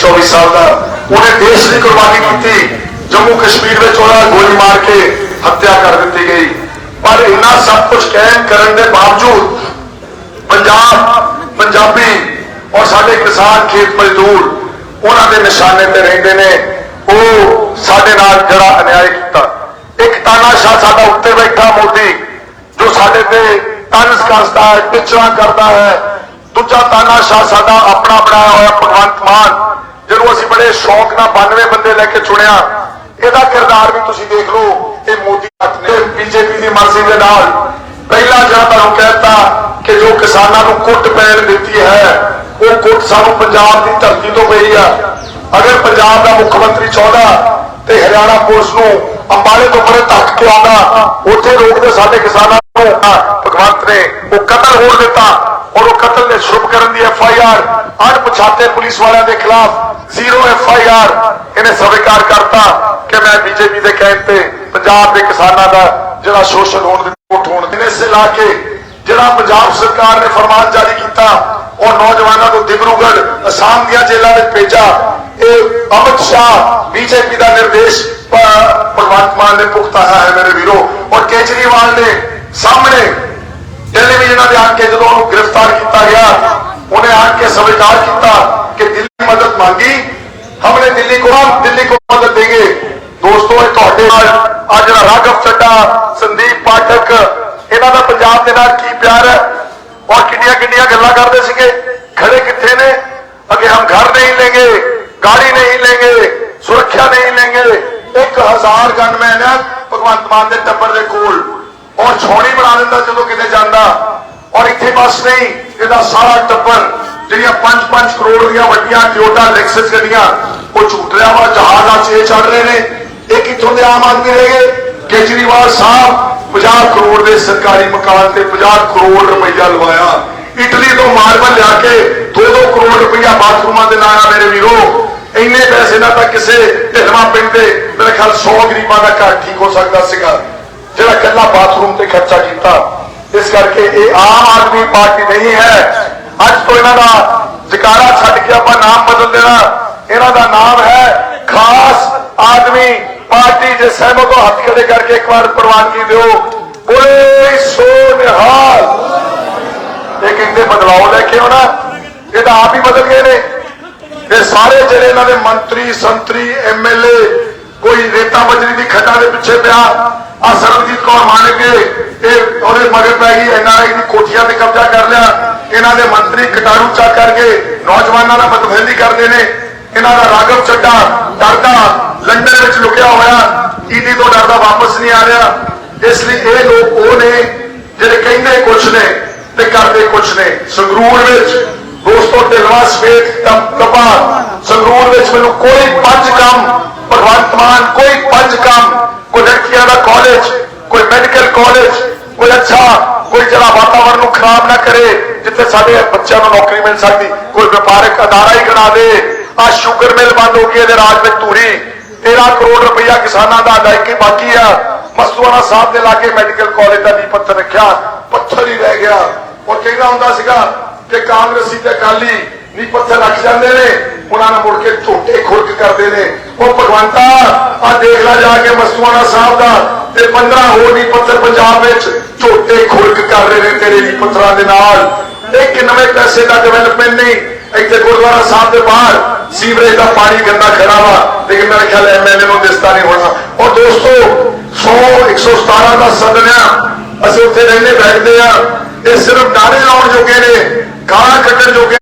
24 ਸਾਲ ਦਾ, ਉਹਨੇ ਦੇਸ਼ ਦੀ ਕੁਰਬਾਨੀ ਕੀਤੀ। ਜੰਮੂ ਕਸ਼ਮੀਰ ਵਿੱਚ ਉਹਦਾ ਗੋਲੀ ਮਾਰ ਕੇ ਹੱਤਿਆ ਕਰ ਦਿੱਤੀ ਗਈ। ਪਰ ਇੰਨਾ ਸਭ ਕੁਝ ਕਹਿਣ ਕਰਨ ਦੇ ਬਾਵਜੂਦ ਪੰਜਾਬ, ਪੰਜਾਬੀ ਔਰ ਸਾਡੇ ਕਿਸਾਨ ਖੇਤ ਮਜ਼ਦੂਰ, ਉਹਨਾਂ ਦੇ ਨਿਸ਼ਾਨੇ ਤੇ ਰਹਿੰਦੇ ਨੇ। ਉਹ ਸਾਡੇ ਨਾਲ ਜਿਹੜਾ ਅਨਿਆਏ ਕੀਤਾ। ਇੱਕ ਤਾਨਾਸ਼ਾਹ ਸਾਡਾ ਉੱਤੇ ਬੈਠਾ ਮੋਦੀ, ਜੋ ਸਾਡੇ ਤੇ ਤਨਸ ਕਰਦਾ ਹੈ, ਟਿਚਰਾ ਕਰਦਾ ਹੈ। ਦੂਜਾ ਤਾਨਾਸ਼ਾਹ ਸਾਡਾ ਆਪਣਾ ਬਣਾਇਆ ਹੋਇਆ ਭਗਵੰਤ ਮਾਨ ਜਿਹਨੂੰ ਅਸੀਂ ਬੜੇ ਸ਼ੌਕ ਨਾਲ 92 ਬੰਦੇ ਲੈ ਕੇ ਚੁਣਿਆ, ਇਹਦਾ ਕਿਰਦਾਰ ਵੀ ਤੁਸੀਂ ਦੇਖ ਲਓ ਇਹ ਮੋਦੀ ਨੇ ਬੀਜੇਪੀ ਦੀ ਮਰਜ਼ੀ ਦੇ ਨਾਲ ਪਹਿਲਾਂ ਜਿਹੜਾ ਤੁਹਾਨੂੰ ਕਹਿਤਾ ਕਿ ਜੋ ਕਿਸਾਨਾਂ ਨੂੰ ਕੁੱਟ ਪੈਣ ਦਿੱਤੀ ਹੈ, ਉਹ ਕੁੱਟ ਸਾਨੂੰ ਪੰਜਾਬ ਦੀ ਧਰਤੀ ਤੋਂ ਪਈ ਆ। ਅਗਰ ਪੰਜਾਬ ਦਾ ਮੁੱਖ ਮੰਤਰੀ ਚਾਹੁੰਦਾ ਤੇ ਹਰਿਆਣਾ ਪੁਲਿਸ ਨੂੰ ਅੰਬਾਲੇ ਤੋਂ ਪਰੇ ਧੱਕ ਕੇ ਆਉਂਦਾ, ਉੱਥੇ ਰੋਕਦੇ ਸਾਡੇ ਕਿਸਾਨਾਂ ਨੂੰ, ਭਗਵੰਤ ਨੇ ਉਹ ਕਤਲ ਹੋਣ ਦਿੱਤਾ ਔਰ ਉਹ ਕਤਲ ਨੇ ਸ਼ੁਭ ਕਰਨ ਦੀ ਐਫ ਆਈ ਆਰ ਅਣਪਛਾਤੇ ਪੁਲਿਸ ਵਾਲਿਆਂ ਦੇ ਖਿਲਾਫ ਜ਼ੀਰੋ ਐਫ ਆਈ ਆਰ ਇਹਨੇ ਸਵੀਕਾਰ ਕਰਤਾ ਕਿ ਮੈਂ ਬੀਜੇਪੀ ਦੇ ਕਹਿਣ ਤੇ ਪੰਜਾਬ ਦੇ ਕਿਸਾਨਾਂ ਦਾ ਜਿਹੜਾ ਸ਼ੋਸ਼ਣ ਹੋਣ ਦੀ ਕੋਟ ਹੋਣ ਦੇ ਇਸੇ ਲਾ ਕੇ ਜਿਹੜਾ ਪੰਜਾਬ ਸਰਕਾਰ ਨੇ ਫਰਮਾਨ ਜਾਰੀ ਕੀਤਾ, ਉਹ ਨੌਜਵਾਨਾਂ ਨੂੰ ਦਿਬਰੂਗੜ੍ਹ ਅਸਾਮ ਦੀਆਂ ਜੇਲ੍ਹਾਂ ਵਿੱਚ ਭੇਜਾ ਇਹ ਅਮਿਤ ਸ਼ਾਹ ਬੀਜੇਪੀ ਦਾ ਨਿਰਦੇਸ਼ ਪ- ਭਗਵੰਤ ਮਾਨ ਨੇ ਪੁਖਤਾ ਹੈ ਮੇਰੇ ਵੀਰੋ। ਔਰ ਕੇਜਰੀਵਾਲ ਨੇ ਸਾਹਮਣੇ ਟੈਲੀਵਿਜ਼ਨਾਂ ਦੇ ਆ ਕੇ ਜਦੋਂ ਉਹਨੂੰ ਗ੍ਰਿਫਤਾਰ ਕੀਤਾ ਗਿਆ, ਉਹਨੇ ਆ ਕੇ ਸਵੀਕਾਰ ਕੀਤਾ। ਕਿ ਦਿੱਲੀ ਮਦਦ ਮੰਗੀ ਹਮਨੇ ਦਿੱਲੀ को हम दिल्ली को मदद देंगे ਦੋਸਤੋ ਇਹ ਤੁਹਾਡੇ ਨਾਲ ਆ ਜਿਹੜਾ ਰਾਘਵ ਚੱਡਾ ਸੰਦੀਪ ਪਾਠਕ ਇਹਨਾਂ ਦਾ ਪੰਜਾਬ ਦੇ ਨਾਲ ਕੀ ਪਿਆਰ ਹੈ ਔਰ ਕਿੰਨੀਆਂ ਕਿੰਨੀਆਂ ਗੱਲਾਂ ਕਰਦੇ ਸੀਗੇ ਖੜੇ ਕਿੱਥੇ ਨੇ ਅਗੇ ਹਮ ਘਰ ਨਹੀਂ लेंगे गाड़ी नहीं लेंगे ਸੁਰੱਖਿਆ ਨਹੀਂ लेंगे 1000 ਗਨਮੈਨ ਹੈ ਭਗਵੰਤ ਮਾਨ ਦੇ ਟੱਬਰ ਦੇ ਕੋਲ ਔਰ ਛੋਣੀ ਬਣਾ ਦਿੰਦਾ ਜਦੋਂ ਕਿਤੇ ਜਾਂਦਾ ਔਰ ਇੱਥੇ ਬਸ ਨਹੀਂ ਇਹਦਾ ਸਾਰਾ ਟੱਬਰ ਜਿਹੜੀਆਂ 5-5 ਕਰੋੜ ਦੀਆਂ ਵੱਡੀਆਂ ਟਿਓਟਾ ਲੈਕਸਸ ਗੱਡੀਆਂ, ਉਹ ਝੂਟ ਰਿਹਾ ਵਾ, ਜਹਾਜ਼ਾਂ 'ਚ ਇਹ ਚੜ ਰਹੇ ਨੇ। ਇਹ ਕਿੱਥੋਂ ਦੇ ਆਮ ਆਦਮੀ ਰਹੇਗੇ? ਕੇਜਰੀਵਾਲ ਸਾਹਿਬ 50 ਕਰੋੜ ਦੇ ਸਰਕਾਰੀ ਮਕਾਨ ਤੇ 50 ਕਰੋੜ ਰੁਪਈਆ ਲਵਾਇਆ। ਇਟਲੀ ਤੋਂ ਮਾਰਬਲ ਲਿਆ ਕੇ 2-2 ਕਰੋੜ ਰੁਪਈਆ ਬਾਥਰੂਮਾਂ ਦੇ ਲਾਇਆ ਮੇਰੇ ਵੀਰੋ। ਇੰਨੇ ਪੈਸੇ ਨਾਲ ਤਾਂ ਕਿਸੇ ਢਿਲਵਾ ਪਿੰਡ ਦੇ ਮੇਰੇ ਖਿਆਲ 100 ਗਰੀਬਾਂ ਦਾ ਘਰ ਠੀਕ ਹੋ ਸਕਦਾ ਸੀਗਾ। ਜਿਹੜਾ ਕੱਲਾ ਬਾਥਰੂਮ ਤੇ ਖਰਚਾ ਕੀਤਾ। ਇਸ ਕਰਕੇ ਇਹ ਆਮ ਆਦਮੀ ਪਾਰਟੀ ਨਹੀਂ ਹੈ। ਤੋਂ ਇਹਨਾਂ ਦਾ ਜਕਾਰਾ ਛੱਡ ਕੇ ਆਪਾਂ ਨਾਮ ਬਦਲ ਦੇਣਾ। ਇਹਨਾਂ ਦਾ ਨਾਮ ਹੈ ਖਾਸ ਆਦਮੀ ਪਾਰਟੀ ਜੇ ਸਹਿਮਤ ਹੋ ਹੱਥ ਖੜੇ ਕਰਕੇ ਇੱਕ ਵਾਰ ਪ੍ਰਵਾਨਗੀ ਦਿਓ। ਬੋਲੇ ਸੋ ਨਿਹਾਲ ਇਹ ਕਹਿੰਦੇ ਬਦਲਾਅ ਲੈ ਕੇ ਆਉਣਾ। ਇਹ ਤਾਂ ਆਪ ਹੀ ਬਦਲ ਗਏ ਨੇ। ਇਹ ਸਾਰੇ ਜਿਹੜੇ ਇਹਨਾਂ ਦੇ ਮੰਤਰੀ, ਸੰਤਰੀ ਐਮਐਲਏ ਕੋਈ ਰੇਤਾ ਬਜਰੀ ਦੀ ਖੱਡਾ ਦੇ ਪਿੱਛੇ ਪਿਆ। ਆ ਸਰਬਜੀਤ ਕੌਰ ਮਾਨਕੇ ਇਹ ਉਹਦੇ ਮਗਰ ਪੈ ਗਈ ਐਨਆਰਆਈ ਦੀ ਕੋਠੀਆਂ ਤੇ ਕਬਜ਼ਾ ਕਰ ਲਿਆ। ਇਹਨਾਂ ਦੇ ਮੰਤਰੀ ਕਟਾਰੂ ਚੱਕ ਕਰਕੇ ਨੌਜਵਾਨਾਂ ਨਾਲ ਮਤਭੇਦੀ ਕਰਦੇ ਨੇ। ਇਹਨਾਂ ਦਾ ਰਾਗਵ ਚੱਡਾ ਡਰਦਾ ਲੰਡਨ ਵਿੱਚ ਲੁਕਿਆ ਹੋਇਆ। ਈਡੀ ਤੋਂ ਡਰਦਾ ਵਾਪਸ ਨਹੀਂ ਆ ਰਿਹਾ। ਇਸ ਲਈ ਇਹ ਲੋਕ ਉਹ ਨੇ ਜਿਹੜੇ ਕਹਿੰਦੇ ਕੁਛ ਨੇ ਤੇ ਕਰਦੇ ਕੁਛ ਨੇ। ਸੰਗਰੂਰ ਵਿੱਚ ਦੋਸਤੋ ਢਿਲਵਾ ਸਵੇਤ ਤਪਾ ਸੰਗਰੂਰ ਵਿੱਚ ਮੈਨੂੰ ਕੋਈ ਪੰਜ ਕੰਮ, ਭਗਵੰਤ ਮਾਨ ਕੋਈ ਪੰਜ ਕੰਮ। ਕੋਈ ਲੜਕੀਆਂ ਦਾ ਕਾਲਜ ਕੋਈ ਮੈਡੀਕਲ ਕਾਲਜ ਕੋਈ ਅੱਛਾ ਕੋਈ ਜਿਹੜਾ ਵਾਤਾਵਰਣ ਨੂੰ ਖਰਾਬ ਨਾ ਕਰੇ, ਜਿੱਥੇ ਸਾਡੇ ਬੱਚਿਆਂ ਨੂੰ ਨੌਕਰੀ ਮਿਲ ਸਕਦੀ, ਕੋਈ ਵਪਾਰਕ ਅਦਾਰਾ ਹੀ ਬਣਾ ਦੇ। ਆ ਸ਼ੂਗਰ ਮਿਲ ਬੰਦ ਹੋ ਗਈ ਇਹਦੇ ਰਾਜ ਵਿੱਚ ਧੂਰੀ। 13 ਕਰੋੜ ਰੁਪਇਆ ਕਿਸਾਨਾਂ ਦਾ ਅਦਾਇਕੀ ਬਾਕੀ ਆ। ਮਸਤੂਆਣਾ ਸਾਹਿਬ ਦੇ ਲਾਗੇ ਮੈਡੀਕਲ ਕਾਲਜ ਦਾ ਨੀਂਹ ਪੱਥਰ ਰੱਖਿਆ, ਪੱਥਰ ਹੀ ਰਹਿ ਗਿਆ। ਉਹ ਕਹਿੰਦਾ ਹੁੰਦਾ ਸੀਗਾ ਕਿ ਕਾਂਗਰਸੀ ਤੇ ਅਕਾਲੀ ਨੀ ਪੱਥਰ ਰੱਖ ਜਾਂਦੇ ਨੇ, ਉਹਨਾਂ ਨੇ ਮੁੜ ਕੇ ਝੋਟੇ ਖੁਰਕ ਕਰਦੇ ਨੇ। ਉਹ ਭਗਵੰਤਾ ਆ ਦੇਖ ਲੈ ਜਾ ਕੇ ਮਸਤੂਆਣਾ ਸਾਹਿਬ ਦਾ ਤੇ 15 ਹੋਰ ਨੀ ਪੱਥਰ ਪੰਜਾਬ ਵਿੱਚ ਝੋਟੇ ਖੁਰਕ ਕਰ ਰਹੇ ਨੇ ਤੇਰੇ ਨੀ ਪੱਥਰਾਂ ਦੇ ਨਾਲ। ਇਹ ਕਿੰਨੇ ਪੈਸੇ ਦਾ ਡਿਵੈਲਪਮੈਂਟ ਨਹੀਂ, ਇੱਥੇ ਗੁਰਦੁਆਰਾ ਸਾਹਿਬ ਦੇ ਬਾਹਰ ਸੀਵਰੇਜ ਦਾ ਪਾਣੀ ਗੰਦਾ ਖੜਾ ਵਾ। ਲੇਕਿਨ ਮੇਰੇ ਖਿਆਲ ਐਮਐਲਏ ਨੂੰ ਦਿਸਦਾ ਨਹੀਂ ਹੋਣਾ। ਔਰ ਦੋਸਤੋ 100 117 ਦਾ ਸਦਨਿਆ ਅਸੀਂ ਉੱਥੇ ਰਹਿੰਦੇ ਬੈਠਦੇ ਆ। ਇਹ ਸਿਰਫ ਨਾਰੇ ਲਾਉਣ ਜੋਗੇ ਨੇ, ਗਾਲਾਂ ਕੱਢਣ ਜੋਗੇ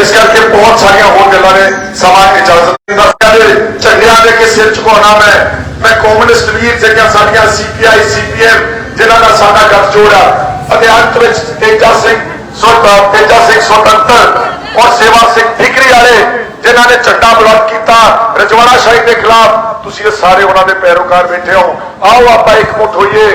ਇਸ ਕਰਕੇ ਬਹੁਤ ਸਾਰੀਆਂ ਹੋਰ ਗੱਲਾਂ ਨੇ, ਸਮਾਂ ਇਜਾਜ਼ਤ ਨਹੀਂ ਦੱਸਿਆ ਦੇ ਝੰਡਿਆਂ ਦੇ ਕੇ ਝੁਕਾਉਣਾ ਮੈਂ ਮੈਂ ਕਮਿਊਨਿਸਟ ਵੀਰ ਜਿਹੜੀਆਂ ਸਾਡੀਆਂ ਸੀਪੀਆਈ ਸੀਪੀਐਮ ਜਿਨ੍ਹਾਂ ਦਾ ਸਾਡਾ ਗੱਠਜੋੜ ਆ ਅਤੇ ਅੰਤ ਵਿੱਚ ਤੇਜਾ ਸਿੰਘ ਸੁਰਤਾ, ਤੇਜਾ ਸਿੰਘ ਸੁਤੰਤਰ ਔਰ ਸੇਵਾ ਸਿੰਘ ਠੀਕਰੀ ਵਾਲੇ, ਜਿਨ੍ਹਾਂ ਨੇ ਝੰਡਾ ਬਲੌਕ ਕੀਤਾ ਰਜਵਾੜਾ ਸ਼ਾਹੀ ਦੇ ਖਿਲਾਫ। ਤੁਸੀਂ ਇਹ ਸਾਰੇ ਉਹਨਾਂ ਦੇ ਪੈਰੋਕਾਰ ਬੈਠੇ ਹੋ। ਆਓ ਆਪਾਂ ਇੱਕ ਮੁੱਠ ਹੋਈਏ।